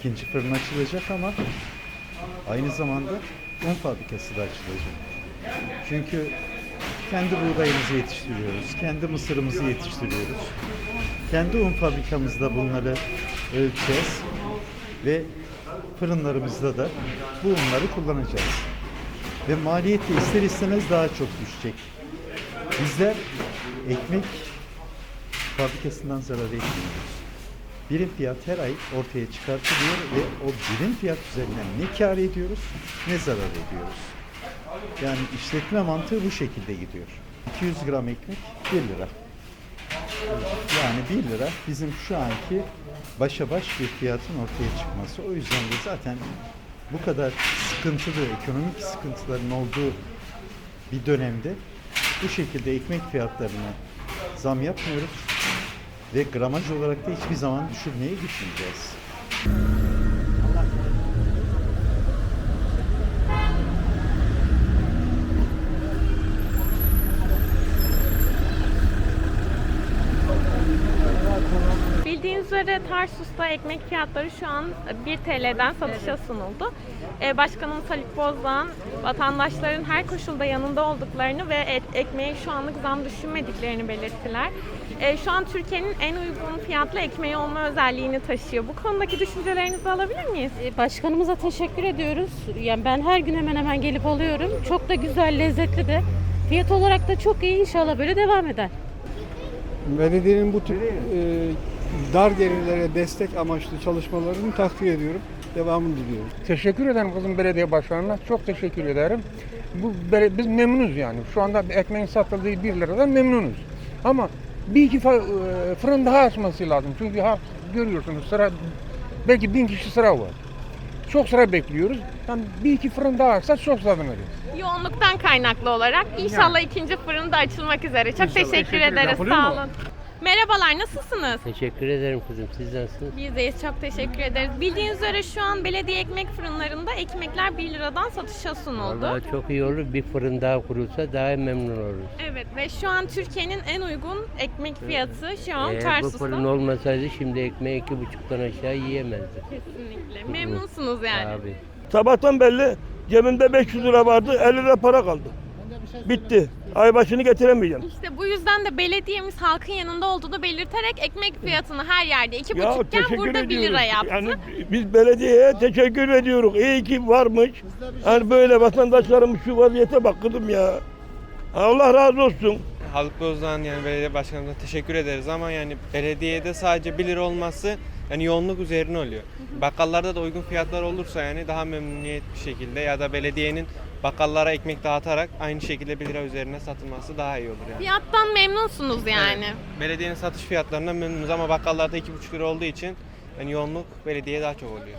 ikinci fırın açılacak ama aynı zamanda un fabrikası da açılacak. Çünkü kendi buğdayımızı yetiştiriyoruz, kendi mısırımızı yetiştiriyoruz. Kendi un fabrikamızda bunları ölçeceğiz ve fırınlarımızda da bu unları kullanacağız. Ve maliyeti ister istemez daha çok düşecek. Bizler ekmek fabrikasından zarar etmiyoruz. Birim fiyat her ay ortaya çıkartılıyor ve o birim fiyat üzerinden ne kar ediyoruz ne zarar ediyoruz. Yani işletme mantığı bu şekilde gidiyor. 200 gram ekmek 1 lira. Yani 1 lira bizim şu anki başa baş bir fiyatın ortaya çıkması. O yüzden de zaten bu kadar sıkıntılı, ekonomik sıkıntıların olduğu bir dönemde bu şekilde ekmek fiyatlarına zam yapmıyoruz ve gramaj olarak da hiçbir zaman düşürmeye gitmeyeceğiz. Bildiğiniz üzere Tarsus'ta ekmek fiyatları şu an 1 TL'den satışa sunuldu. Ee, Başkanımız Haluk Bozdağ'ın vatandaşların her koşulda yanında olduklarını ve et, ekmeğe şu anlık zam düşünmediklerini belirttiler. Ee, Şu an Türkiye'nin en uygun fiyatlı ekmeği olma özelliğini taşıyor. Bu konudaki düşüncelerinizi alabilir miyiz? E, Başkanımıza teşekkür ediyoruz. Yani ben her gün hemen hemen gelip alıyorum. Çok da güzel, lezzetli de. Fiyat olarak da çok iyi inşallah böyle devam eder. Belediyenin bu tür e, dar gelirlere destek amaçlı çalışmalarını takdir ediyorum. Devamını diliyorum. Teşekkür ederim kızım belediye başkanına. Çok teşekkür ederim. Bu biz memnunuz yani. Şu anda ekmeğin satıldığı 1 liradan memnunuz. Ama bir iki e, fırın daha açması lazım. Çünkü ha, görüyorsunuz sıra belki bin kişi sıra var. Çok sıra bekliyoruz. Yani bir iki fırın daha açsa çok sevinirim. Yoğunluktan kaynaklı olarak inşallah ikinci fırın da açılmak üzere. Çok İnşallah. teşekkür, Teşekkür ederiz. Sağ mu? olun. Merhabalar, nasılsınız? Teşekkür ederim kızım. Siz nasılsınız? Bizdeyiz. Çok teşekkür ederiz. Bildiğiniz üzere şu an belediye ekmek fırınlarında ekmekler 1 liradan satışa sunuldu. Vallahi çok iyi olur. Bir fırın daha kurulsa daha memnun oluruz. Evet ve şu an Türkiye'nin en uygun ekmek fiyatı şu an Eğer bu Tarsus'ta. fırın olmasaydı şimdi ekmeği iki buçuktan aşağı yiyemezdik. Kesinlikle. Memnunsunuz yani. Abi. Sabahtan belli cebimde 500 lira vardı 50 lira para kaldı. Bitti. Ay başını getiremeyeceğim. İşte bu yüzden de belediyemiz halkın yanında olduğunu belirterek ekmek fiyatını her yerde iki Ya buçukken teşekkür burada 1 lira ediyoruz. yaptı. Yani biz belediyeye teşekkür ediyoruz. İyi ki varmış. Yani böyle vatandaşlarımız şu vaziyete bak kızım ya. Allah razı olsun. Halk Bozdağ'ın yani belediye başkanımıza teşekkür ederiz ama yani belediyede sadece 1 lira olması yani yoğunluk üzerine oluyor. Bakkallarda da uygun fiyatlar olursa yani daha memnuniyet bir şekilde ya da belediyenin bakkallara ekmek dağıtarak aynı şekilde 1 lira üzerine satılması daha iyi olur yani. Fiyattan memnunsunuz yani. Belediyenin satış fiyatlarından memnunuz ama bakkallarda 2,5 lira olduğu için yani yoğunluk belediyeye daha çok oluyor.